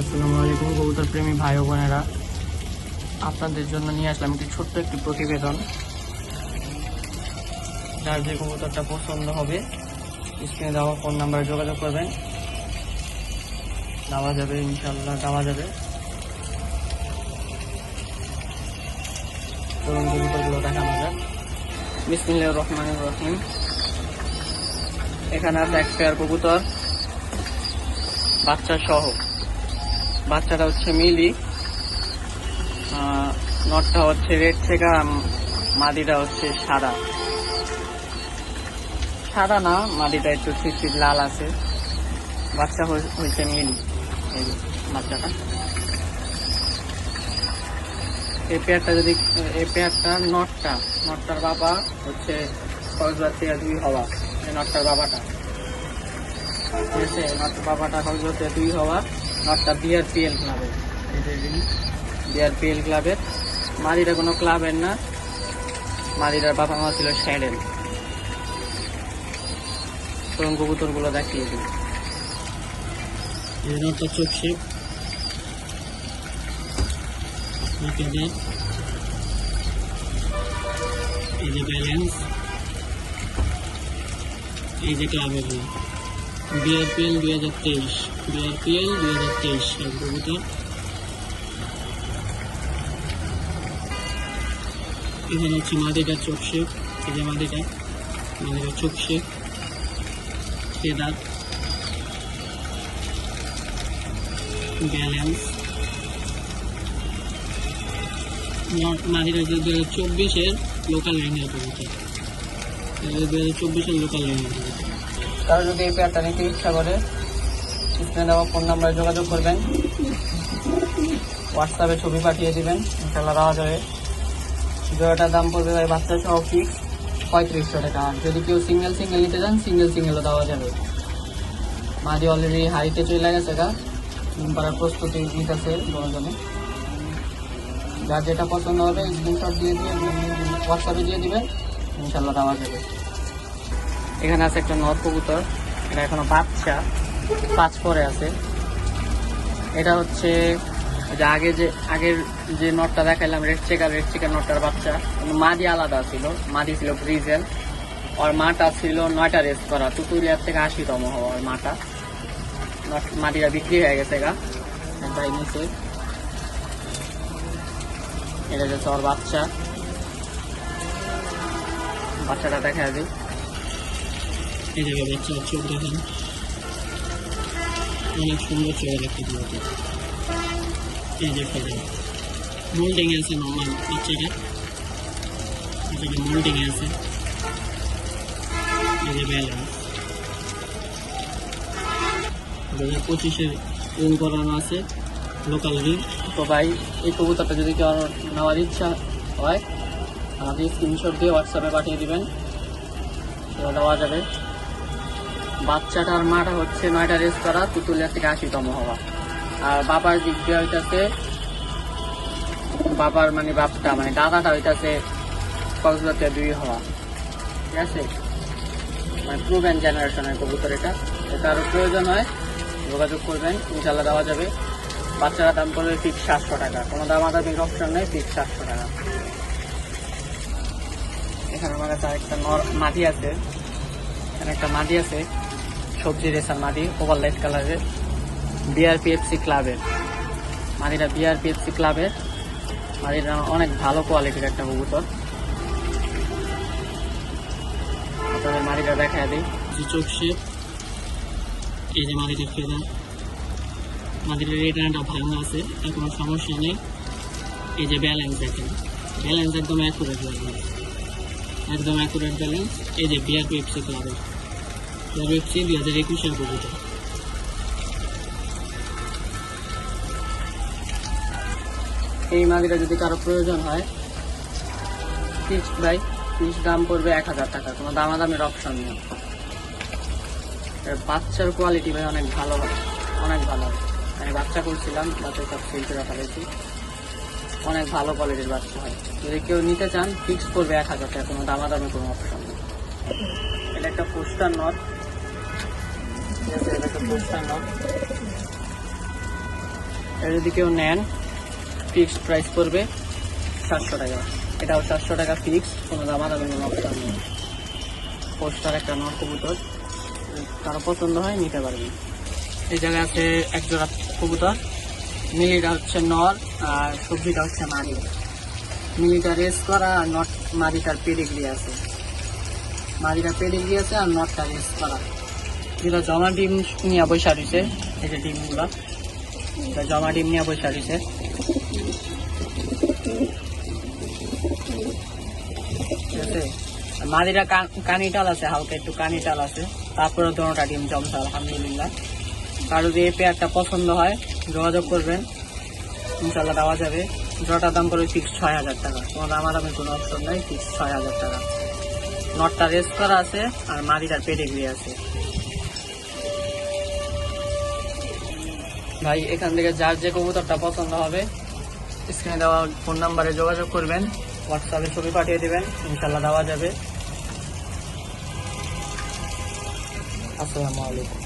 আসসালামু আলাইকুম, কবুতর প্রেমী ভাই বোনেরা। আপনাদের জন্য নিয়ে আসলাম একটি ছোট্ট একটি প্রতিবেদন, যার যে কবুতরটা পছন্দ হবে স্ক্রিনে দেওয়া ফোন নাম্বারে যোগাযোগ করবেন। দেওয়া যাবে ইনশাল্লাহ দেওয়া যাবে। চলুন কবুতরগুলো দেখানো যাক। রহিম। এখানে আছে এক পেয়ার কবুতর, বাচ্চা সহ। বাচ্চাটা হচ্ছে মিলি। নটটা হচ্ছে রেড থেকে মাদিটা হচ্ছে সাদা। সাদা না, মাদিটা একটু সিট লাল আছে। বাচ্চা হয়ে- হয়েছে মিলি, এই বাচ্চাটা। এই পেয়ারটা যদি, এই পেয়ারটা নটটা, নটটার বাবা হচ্ছে কক্সবাজার থেকে দুই হওয়া, এই নটটার বাবাটা। ঠিক আছে নটটার বাবাটা কক্সবাজার থেকে দুই হওয়া। নটটা বিআরপিএল ক্লাবের বিআরপিএল ক্লাবের মাদিটা কোনো ক্লাবের না। মাদিটার বাবা মা ছিল স্যাডেল। তরুণ কবুতরগুলো দেখিয়ে দিই এই যে ব্যালেন্স এই যে ক্লাবের বিআরপিএল দুই হাজার তেইশ, বিআরপিএল দুই হাজার তেইশ কবুতর এখানে হচ্ছে মাদিটা চোখ শেপ এই যে মাদিটা মাদিটা চোখ শেপ ফেদার ব্যালেন্স মাদিটা হচ্ছে দু হাজার চব্বিশের লোকাল রেঞ্জের কবুতর দু হাজার চব্বিশের লোকাল রেঞ্জের কবুতর তারা যদি এই পেয়ারটা নিতে ইচ্ছা করে, স্ক্রিনে দেওয়া ফোন নাম্বারে যোগাযোগ করবেন। হোয়াটসঅ্যাপে ছবি পাঠিয়ে দেবেন ইনশাল্লাহ দেওয়া যাবে। জোড়াটার দাম পড়বে ভাই বাচ্চা সহ ফিক্স পঁয়ত্রিশশো টাকা। যদি কেউ সিঙ্গেল সিঙ্গেল নিতে চান সিঙ্গেল সিঙ্গেলও দেওয়া যাবে। মাঝে অলরেডি হাড়িতে চলে গেছে গা। পাড়ার প্রস্তুতি নিতেছে জনে যার যেটা পছন্দ হবে স্ক্রিনশট দিয়ে দিয়ে হোয়াটসঅ্যাপে দিয়ে দিবেন ইনশাল্লাহ দেওয়া যাবে। এখানে আছে একটা নর কবুতর, এটা এখনও বাচ্চা, পাঁচ পরে আছে। এটা হচ্ছে যে আগে যে, আগের যে নটটা দেখাইলাম, রেড চেকার রেড চেকার নটটার বাচ্চা। মাদি আলাদা ছিল, মাদি ছিল ব্রিজেল আর মাটা ছিল নয়টা রেস করা তুতুরিয়ার থেকে আশিতম হওয়া ওর মাটা। মাদিটা বিক্রি হয়ে গেছে গা। ভাই নিচে। এটা হচ্ছে ওর বাচ্চা। বাচ্চাটা দেখা দিই এই জায়গায় বাচ্চার চোখ দেখেন। অনেক সুন্দর চোখের একটা কবুতর এই যে ফেলেন মোল্ডিং আছে নর্মাল বাচ্চাটা। বাচ্চাটা মোল্ডিং আছে। এই যে ব্যালেন্স দু হাজার পঁচিশের রিং করানো আছে লোকাল রিং তো ভাই, এই কবুতরটা যদি কেউ নেওয়ার ইচ্ছা হয়, আমাকে স্ক্রিনশট দিয়ে হোয়াটসঅ্যাপে পাঠিয়ে দিবেন। দেওয়া যাবে। বাচ্চাটার মাটা হচ্ছে নয়টা রেস করা তুতুলিয়া থেকে আশিতম হওয়া। আর বাবার দিক দিয়ে হইতাছে, বাবার মানে বাপটা মানে দাদাটা হইতাছে কক্সবাজার থেকে দুই হওয়া। ঠিক আছে? মানে প্রুভেন জেনারেশনের কবুতর এটা। আরও প্রয়োজন হয়, যোগাযোগ করবেন ইনশাল্লাহ দেওয়া যাবে। বাচ্চারা দাম পড়বে ফিক্স সাতশো টাকা। কোনো দাম দামাদামির অপশন নেই ফিক্স সাতশো টাকা। এখানে আমার কাছে আরেকটা মাটি আছে। এখানে একটা মাদি আছে। সবজি রেসার মাদি, ওভার লাইট কালারের বিআরপিএফসি ক্লাবের। মাদিটা বিআরপিএফসি ক্লাবের। মাদিটা অনেক ভালো কোয়ালিটির একটা কবুতর। মাদিটা দেখা দিই। চোখ শেপ এই যে মাদিটা ফেলা মাদিটার রেটানটা ভাঙা আছে আর কোনো সমস্যা নেই। এই যে ব্যালেন্স দেখেন। ব্যালেন্স একদম অ্যাকুরেট ব্যালেন্স একদম অ্যাকুরেট ব্যালেন্স এই যে বিআরপিএফসি ক্লাবের। বিআরপিএফসি দুই হাজার একুশের কবুতর এই মাদিটা যদি কারও প্রয়োজন হয় ফিক্সড ভাই ফিক্সড দাম পড়বে এক হাজার টাকা। কোনো দামাদামের অপশন নেই। বাচ্চার কোয়ালিটি ভাই অনেক ভালো অনেক ভালো। আমি বাচ্চা করছিলাম বাচ্চা সব শিল্পে রাখা রয়েছে অনেক ভালো কোয়ালিটির বাচ্চা হয়। যদি কেউ নিতে চান ফিক্স করবে এক হাজার টাকা, কোনো দামাদামি কোনো অপশন নেই। এটা একটা পোস্টার নট ঠিক যদি কেউ নেন। ফিক্সড প্রাইস পড়বে সাতশো টাকা। এটাও সাতশো টাকা ফিক্সড কোনো দামাদামি কোনো অপশন নেই। পোস্টার একটা নর কবুতর। কারও পছন্দ হয়, নিতে পারবেন। এই জায়গায় আছে এক জোড়া কবুতর। মিলিটা হচ্ছে নর আর সবজিটা হচ্ছে মারি মিলিটা রেস করা আর নট মারিটার পেডিগ্রি আছে। মারিটার পেডিগ্রি আছে আর নটটা রেস করা। যেটা জমা ডিম নিয়ে বৈশা রয়েছে, এই যে ডিমগুলো। এটা জমা ডিম নিয়ে বৈশা রয়েছে। ঠিক আছে? মাদিরা কান- কানিটাল আছে, হালকা একটু কানিটাল আছে। তারপরে দোনোটা ডিম জমছে, আলহামদুলিল্লাহ। কারও যদি এই পেয়ারটা পছন্দ হয়, যোগাযোগ করবেন। ইনশাল্লাহ দেওয়া যাবে। জোড়াটার দাম পড়বে ফিক্স ছয় হাজার টাকা। কোনো দামাদামি কোনো অপশন নাই ফিক্স ছয় হাজার টাকা। নটটা রেস্ট করা আছে আর মাদিটার পেডিগ্রি আছে। ভাই, এখান থেকে যার যে কবুতরটা পছন্দ হবে স্ক্রিনে দেওয়া ফোন নাম্বারে যোগাযোগ করবেন হোয়াটসঅ্যাপে ছবি পাঠিয়ে দেবেন ইনশাল্লাহ দেওয়া যাবে। আসসালামু আলাইকুম।